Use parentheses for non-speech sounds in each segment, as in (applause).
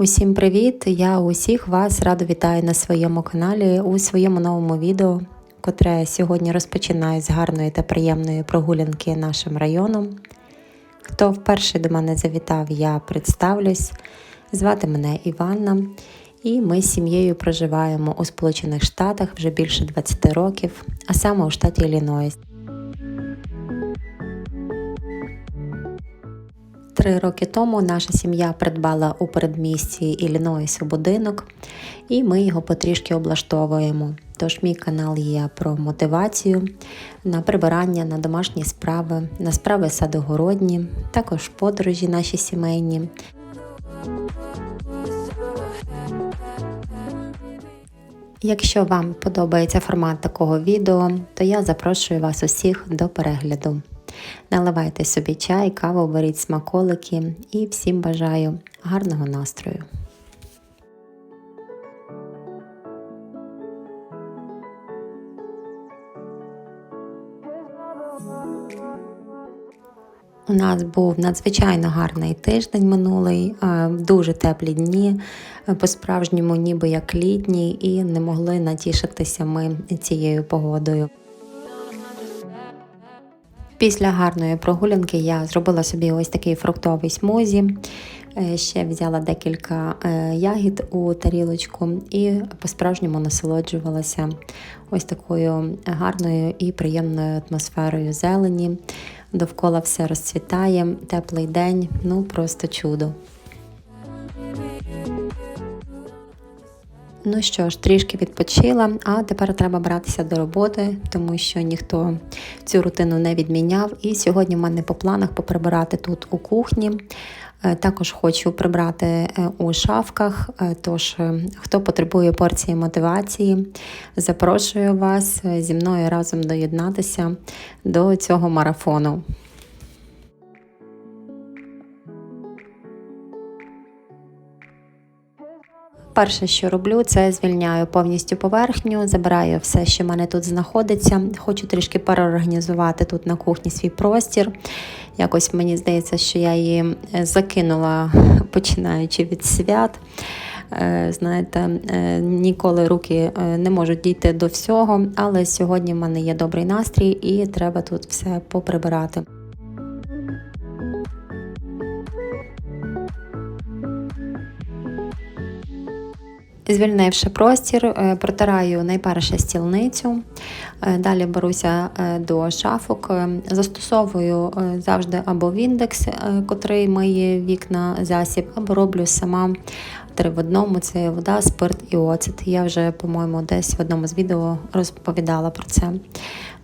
Усім привіт! Я усіх вас радо вітаю на своєму каналі у своєму новому відео, котре сьогодні розпочинаю з гарної та приємної прогулянки нашим районом. Хто вперше до мене завітав, я представлюсь. Звати мене Іванна, і ми з сім'єю проживаємо у Сполучених Штатах вже більше 20 років, а саме у штаті Іллінойс. Три роки тому наша сім'я придбала у передмісті Іллінойсу будинок, і ми його потрішки облаштовуємо. Тож мій канал є про мотивацію на прибирання, на домашні справи, на справи садогородні, також подорожі наші сімейні. Якщо вам подобається формат такого відео, то я запрошую вас усіх до перегляду. Наливайте собі чай, каву, беріть смаколики і всім бажаю гарного настрою. У нас був надзвичайно гарний тиждень минулий, дуже теплі дні, по-справжньому, ніби як літні, і не могли натішитися ми цією погодою. Після гарної прогулянки я зробила собі ось такий фруктовий смузі. Е, ще взяла декілька ягід у тарілочку і по-справжньому насолоджувалася ось такою гарною і приємною атмосферою зелені довкола все розцвітає, теплий день, ну просто чудо. Ну що ж, трішки відпочила, а тепер треба братися до роботи, тому що ніхто цю рутину не відміняв. І сьогодні в мене по планах поприбирати тут у кухні. Е, також хочу прибрати е, у шафках. Е, тож, хто потребує порції мотивації, запрошую вас зі мною разом доєднатися до цього марафону. Перше, що роблю, це звільняю повністю поверхню, забираю все, що в мене тут знаходиться. Хочу трішки переорганізувати тут на кухні свій простір. Якось мені здається, що я її закинула, (laughs) починаючи від свят. Е, знаєте, е, ніколи руки е, не можуть дійти до всього, але сьогодні в мене є добрий настрій і треба тут все поприбирати. Звільнивши простір, е, протираю найперше стільницю, е, далі беруся е, до шафок, застосовую завжди або віндекс, котрий миє вікна засіб, або роблю сама три в одному: це вода, спирт і оцет. Я вже, по-моєму, десь в одному з відео розповідала про це.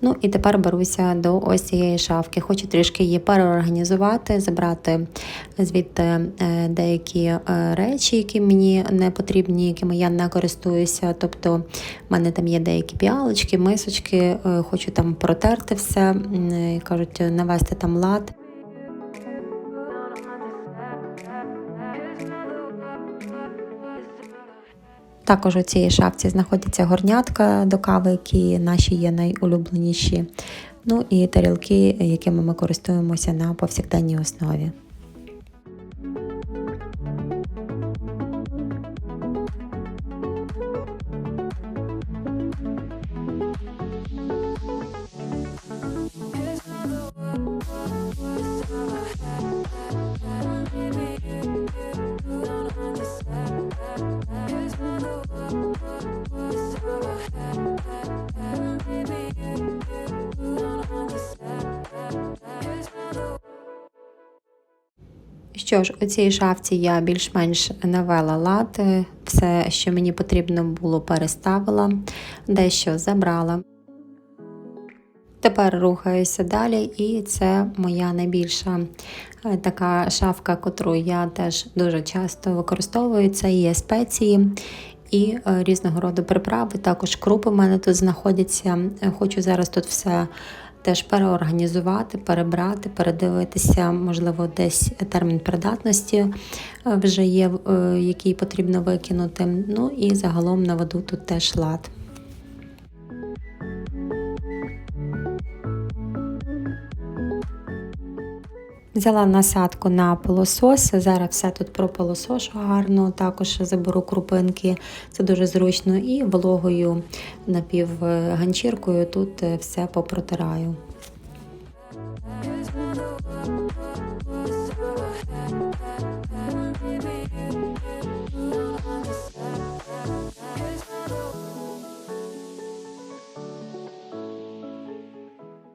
Ну і тепер беруся до ось цієї шафки. Хочу трішки її переорганізувати, забрати звідти е, деякі е, речі, які мені не потрібні, якими я не користуюся. Тобто в мене там є деякі піалочки, мисочки, е, хочу там протерти все, кажуть, навести там лад. Також у цій шафці знаходяться горнятка до кави, які наші є найулюбленіші. Ну і тарілки, якими ми користуємося на повсякденній основі. Що ж, у цій шафці я більш-менш навела лад, все, що мені потрібно було, переставила, дещо забрала. Тепер рухаюся далі, і це моя найбільша е, така шафка, котру я теж дуже часто використовую. Це є спеції і е, різного роду приправи. Також крупи в мене тут знаходяться. Хочу зараз тут все теж переорганізувати, перебрати, передивитися, можливо, десь термін придатності е, вже є, е, який потрібно викинути. Ну і загалом наведу тут теж лад. Взяла насадку на пилосос, зараз все тут пропилосошу гарно, також заберу крупинки, це дуже зручно, і вологою напівганчіркою тут е, все попротираю.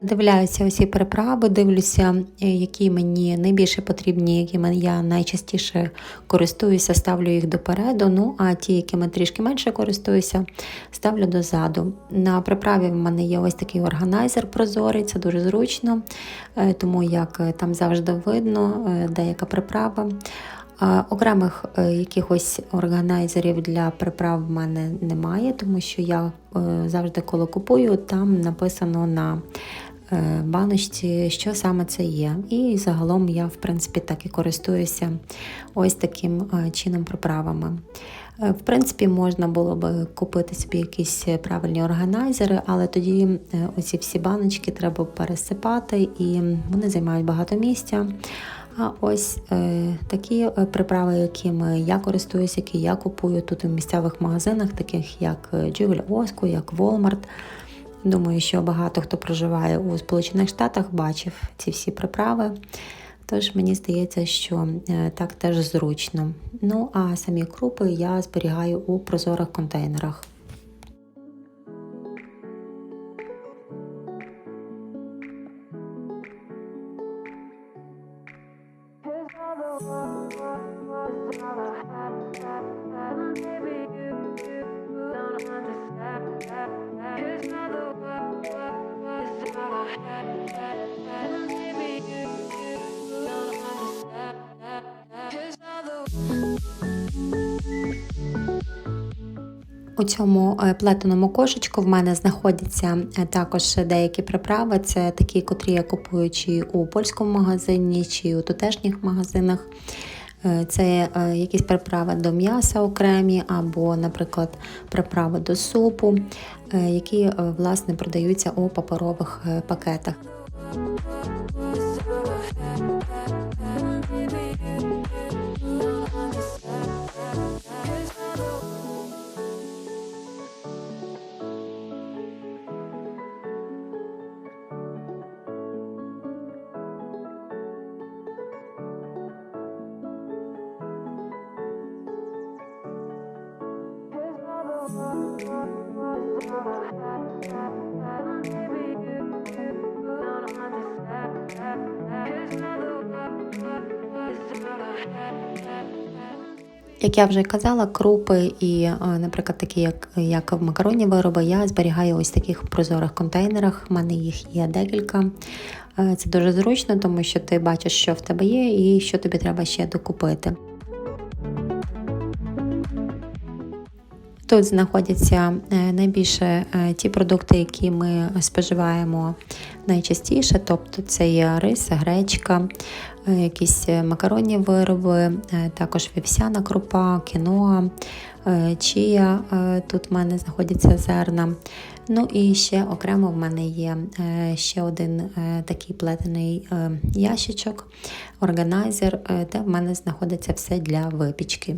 Дивляюся усі приправи, дивлюся, е, які мені найбільше потрібні, якими я найчастіше користуюся, ставлю їх допереду. Ну а ті, якими трішки менше користуюся, ставлю дозаду. На приправі в мене є ось такий органайзер прозорий, це дуже зручно, е, тому як е, там завжди видно деяка приправа. Окремих якихось органайзерів для приправ в мене немає, тому що я завжди, коли купую, там написано на баночці, що саме це є. І загалом я, в принципі, так і користуюся ось таким е, чином приправами. Е, в принципі, можна було б купити собі якісь правильні органайзери, але тоді оці всі баночки треба пересипати і вони займають багато місця. А ось е, такі приправи, якими я користуюся, які я купую тут у місцевих магазинах, таких як Дживель Оску, як Walmart, Думаю, що багато хто проживає у Сполучених Штатах, бачив ці всі приправи. Тож мені здається, що е, так теж зручно. Ну а самі крупи я зберігаю у прозорих контейнерах. У цьому е, плетеному кошечку в мене знаходяться е, також деякі приправи. Це такі, котрі я купую чи у польському магазині, чи у тутешніх магазинах. Е, це якісь приправи до м'яса окремі, або, наприклад, приправи до супу, які власне продаються у паперових пакетах. Як я вже казала, крупи і, е, наприклад, такі, як як в макароні вироби, я зберігаю ось в таких прозорих контейнерах. У мене їх є декілька. Е, це дуже зручно, тому що ти бачиш, що в тебе є, і що тобі треба ще докупити. Тут знаходяться е, найбільше е, ті продукти, які ми споживаємо найчастіше, тобто це є рис, гречка, е, якісь макаронні вироби, також вівсяна крупа, кіноа, чия. Тут в мене знаходяться зерна. Ну і ще окремо в мене є ще один такий плетений ящичок, органайзер, де в мене знаходиться все для випічки.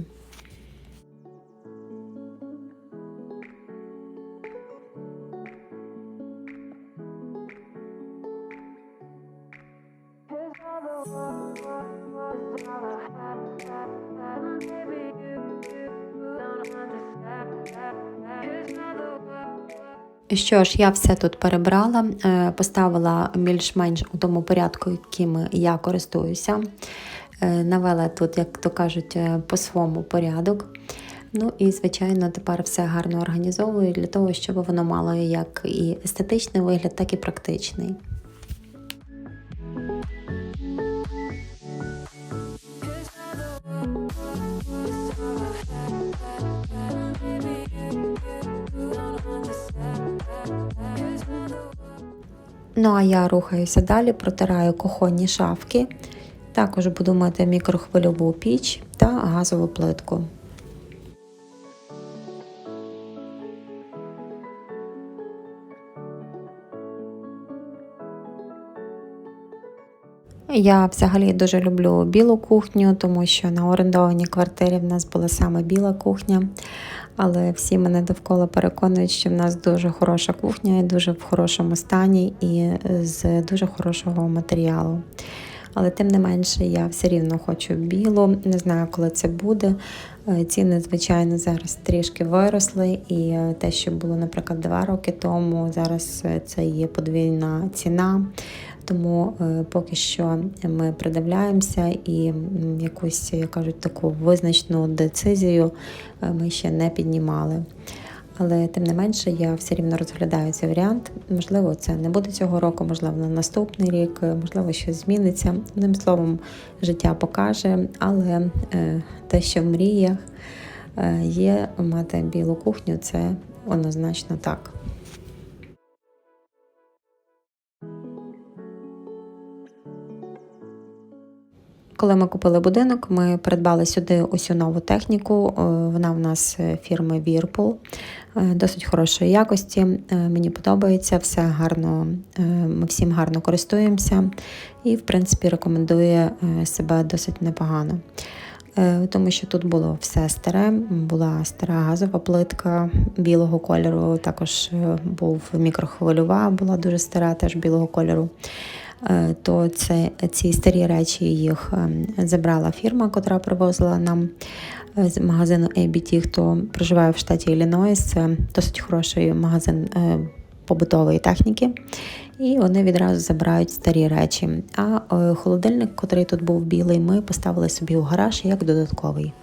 Що ж, я все тут перебрала, е, поставила більш-менш у тому порядку, яким я користуюся. Е, навела тут, як то кажуть, е, по своєму порядок. Ну і, звичайно, тепер все гарно організовую для того, щоб воно мало як і естетичний вигляд, так і практичний. Ну а я рухаюся далі, протираю кухонні шафки. Також буду мати мікрохвильову піч та газову плитку. Я взагалі дуже люблю білу кухню, тому що на орендованій квартирі в нас була саме біла кухня. Але всі мене довкола переконують, що в нас дуже хороша кухня і дуже в хорошому стані і з дуже хорошого матеріалу. Але тим не менше я все рівно хочу білу, не знаю, коли це буде. Е, ціни, звичайно, зараз трішки виросли, і е, те, що було, наприклад, два роки тому, зараз е, це є подвійна ціна. Тому поки що ми придивляємося і якусь, як кажуть, таку визначну децизію ми ще не піднімали. Але тим не менше я все рівно розглядаю цей варіант. Можливо, це не буде цього року, можливо, на наступний рік, можливо, щось зміниться. Одним словом, життя покаже, але е, те, що в мріях е, є мати білу кухню, це однозначно так. Коли ми купили будинок, ми придбали сюди усю нову техніку. Е, вона в нас фірми Whirlpool. Е, досить хорошої якості. Е, мені подобається, все гарно, е, ми всім гарно користуємося і, в принципі, рекомендує себе досить непогано. Тому що тут було все старе, була стара газова плитка білого кольору, також був мікрохвильова, була дуже стара, теж білого кольору. То це ці старі речі їх забрала фірма, котра привозила нам з магазину ABT, хто проживає в штаті Іллінойс. Це досить хороший магазин е, побутової техніки. І вони відразу забирають старі речі. А е, холодильник, який тут був білий, ми поставили собі у гараж як додатковий.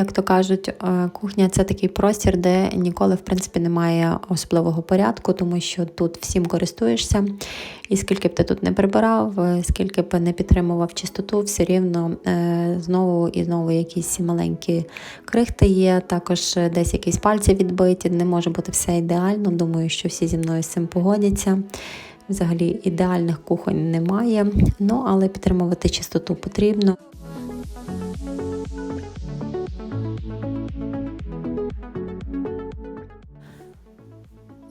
Як то кажуть, е, кухня це такий простір, де ніколи, в принципі, немає особливого порядку, тому що тут всім користуєшся. І скільки б ти тут не прибирав, е, скільки б не підтримував чистоту, все рівно е, знову і знову якісь маленькі крихти є, також десь якісь пальці відбиті, не може бути все ідеально. Думаю, що всі зі мною з цим погодяться. Взагалі ідеальних кухонь немає, ну але підтримувати чистоту потрібно.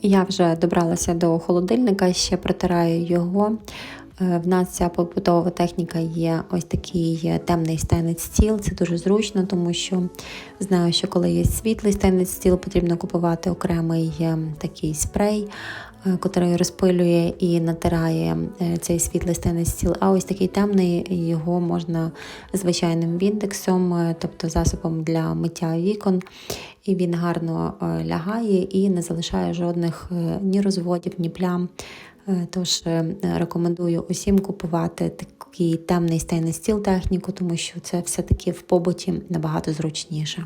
Я вже добралася до холодильника, ще протираю його. Е, в нас ця побутова техніка є ось такий темний стенець стіл. Це дуже зручно, тому що знаю, що коли є світлий стенець стіл, потрібно купувати окремий е, такий спрей, е, який розпилює і натирає цей світлий стейнець стіл. А ось такий темний його можна звичайним віндексом, тобто засобом для миття вікон і він гарно е, лягає і не залишає жодних е, ні розводів, ні плям. Е, тож рекомендую усім купувати такий темний стейний стіл техніку, тому що це все-таки в побуті набагато зручніше.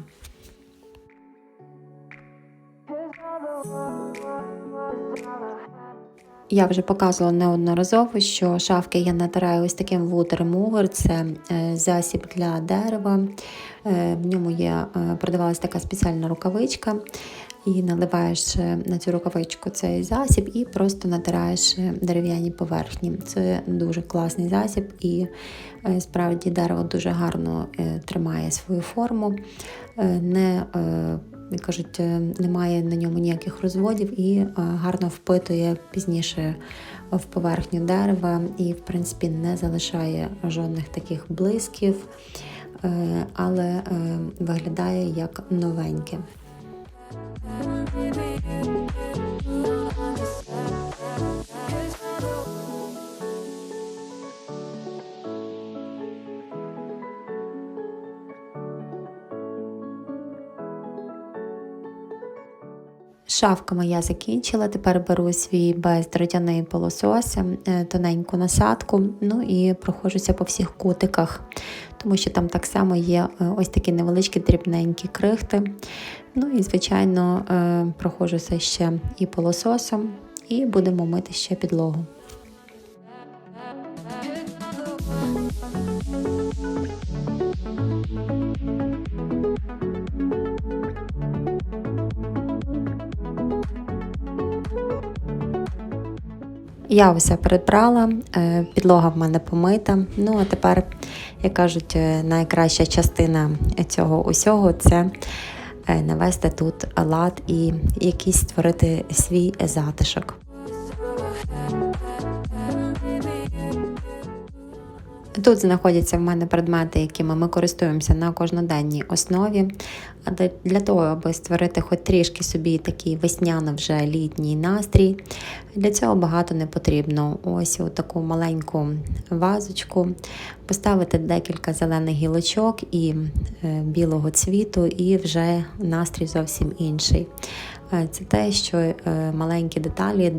Я вже показувала неодноразово, що шафки я натираю ось таким wood це засіб для дерева. Е, в ньому є, е, продавалася така спеціальна рукавичка, і наливаєш е, на цю рукавичку цей засіб і просто натираєш дерев'яні поверхні. Це дуже класний засіб, і справді дерево дуже гарно тримає свою форму. не Кажуть, немає на ньому ніяких розводів і гарно впитує пізніше в поверхню дерева і, в принципі, не залишає жодних таких блисків. Е, але е, виглядає як новеньке. Шавка моя закінчила, тепер беру свій бездротяний пилосос, полосос тоненьку насадку, ну і проходжуся по всіх кутиках, тому що там так само є е, ось такі невеличкі дрібненькі крихти. Ну і, звичайно, прохожуся проходжуся ще і пилососом, і будемо мити ще підлогу. Я усе перебрала, е, підлога в мене помита. Ну а тепер, як кажуть, е, найкраща частина цього усього це е, навести тут лад і якийсь створити свій затишок. Тут знаходяться в мене предмети, якими ми користуємося на кожноденній основі. Для того, аби створити хоч трішки собі такий весняно вже літній настрій, для цього багато не потрібно. Ось у таку маленьку вазочку поставити декілька зелених гілочок і е, білого цвіту, і вже настрій зовсім інший. Е, Це те, що е, маленькі деталі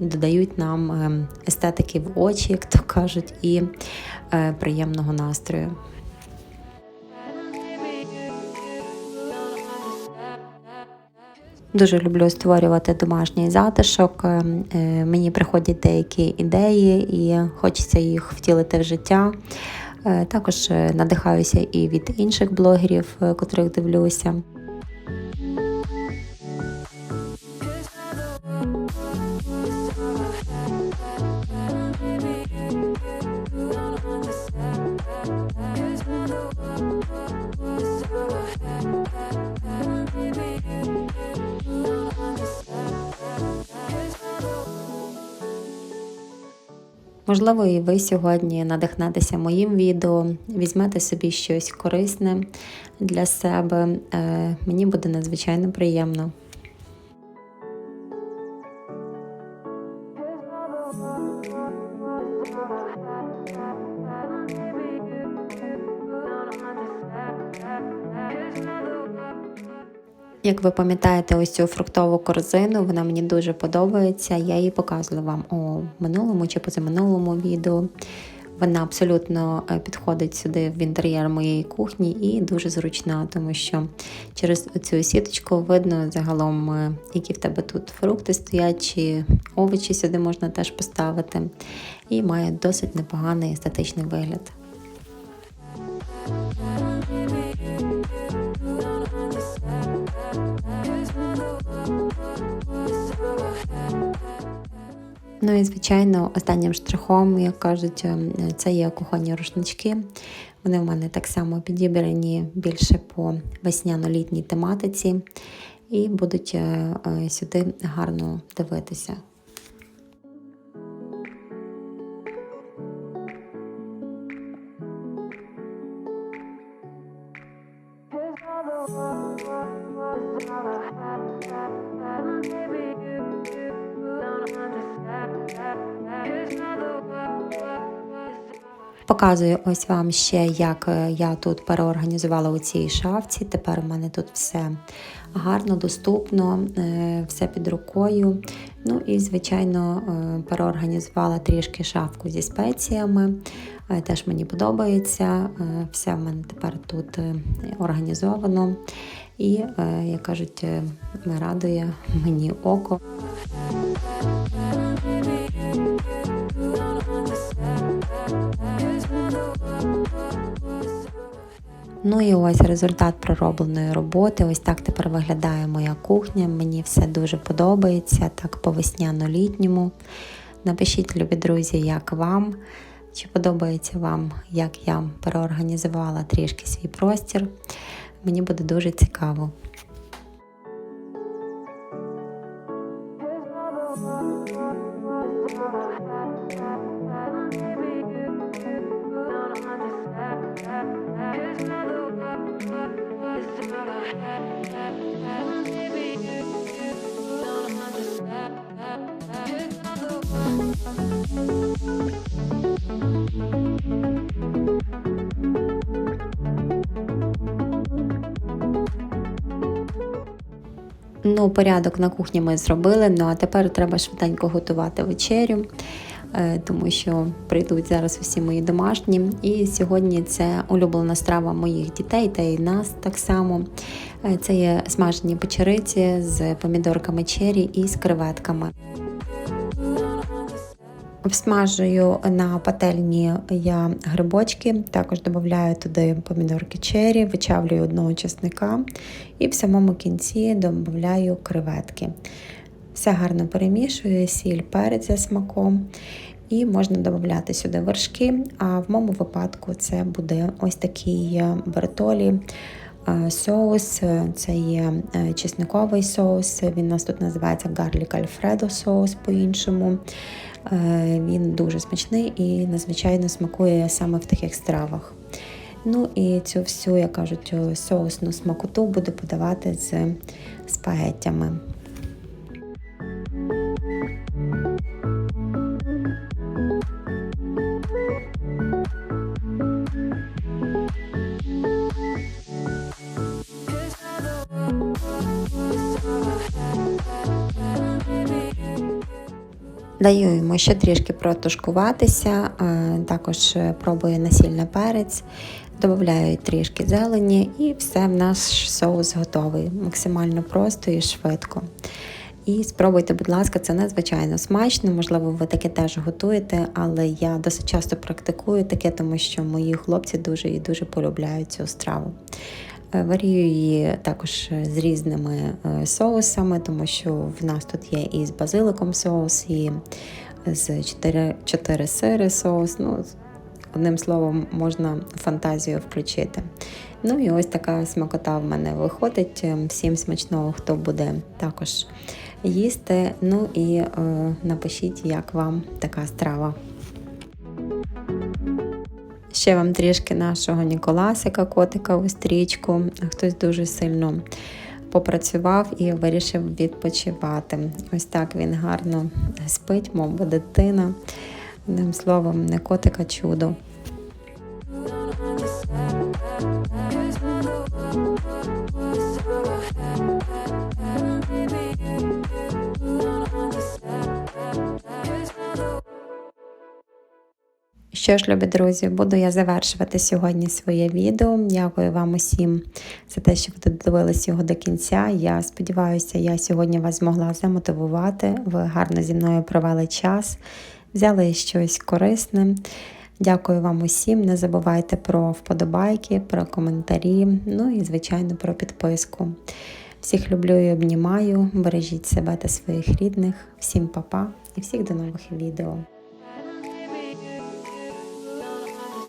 додають нам е, естетики в очі, як то кажуть, і приємного настрою. Дуже люблю створювати домашній затишок. Мені приходять деякі ідеї, і хочеться їх втілити в життя. Також надихаюся і від інших блогерів, котрих дивлюся. Можливо, і ви сьогодні надихнетеся моїм відео, візьмете собі щось корисне для себе. Е, Мені буде надзвичайно приємно. Як ви пам'ятаєте, ось цю фруктову корзину, вона мені дуже подобається. Я її показувала вам у минулому чи позаминулому відео. Вона абсолютно е, підходить сюди в інтер'єр моєї кухні і дуже зручна, тому що через цю сіточку видно загалом, е, які в тебе тут фрукти стоять, чи овочі сюди можна теж поставити. І має досить непоганий естетичний вигляд. Ну і звичайно, останнім штрихом, як кажуть, ем, це є кухонні рушнички. Вони в мене так само підібрані більше по весняно-літній тематиці і будуть е, е, сюди гарно дивитися. Показую ось вам ще, як е, я тут переорганізувала у цій шафці. Тепер у мене тут все гарно, доступно, е, все під рукою. Ну і, звичайно, е, переорганізувала трішки шафку зі спеціями. Теж мені подобається. Все в мене тепер тут організовано. І, як кажуть, радує мені око. Ну і ось результат проробленої роботи. Ось так тепер виглядає моя кухня. Мені все дуже подобається, так по весняно-літньому. Напишіть, любі друзі, як вам. Чи подобається вам, як я переорганізувала трішки свій простір. Мені буде дуже цікаво. Ну, порядок на кухні ми зробили. Ну а тепер треба швиденько готувати вечерю, е, тому що прийдуть зараз усі мої домашні. І сьогодні це улюблена страва моїх дітей та і нас так само. Е, Це є смажені печериці з помідорками чері і з креветками. Обсмажую на пательні я грибочки, також додаю туди помідорки чері, вичавлюю одного чесника і в самому кінці додаю креветки. Все гарно перемішую, сіль, перець за смаком. І можна додати сюди вершки. А в моєму випадку це буде ось такий бертолі е, соус. Це є е, чесниковий соус. Він у нас тут називається Garlic Alfredo соус по-іншому. Е, Він дуже смачний і надзвичайно смакує саме в таких стравах. Ну і цю всю, як кажуть, соусну смакоту буду подавати з спагеттями. Даю йому ще трішки протушкуватися, е, також пробую насіль перець, додаю трішки зелені і все, в наш соус готовий. Максимально просто і швидко. І спробуйте, будь ласка, це надзвичайно смачно. Можливо, ви таке теж готуєте, але я досить часто практикую таке, тому що мої хлопці дуже і дуже полюбляють цю страву. Е, Варію її також з різними е, соусами, тому що в нас тут є і з базиликом соус, і з 4, 4 сири соус. Ну, Одним словом, можна фантазію включити. Ну і ось така смакота в мене виходить. Всім смачного, хто буде також їсти. Ну і е, напишіть, як вам така страва. Ще вам трішки нашого Ніколасика, котика у стрічку. Хтось дуже сильно попрацював і вирішив відпочивати. Ось так він гарно спить, мов би дитина. Одним словом, не котика чудо. Що ж, любі друзі, буду я завершувати сьогодні своє відео. Дякую вам усім за те, що ви додивились його до кінця. Я сподіваюся, я сьогодні вас змогла замотивувати. Ви гарно зі мною провели час, взяли щось корисне. Дякую вам усім. Не забувайте про вподобайки, про коментарі, ну і, звичайно, про підписку. Всіх люблю і обнімаю. Бережіть себе та своїх рідних. Всім па-па і всіх до нових відео.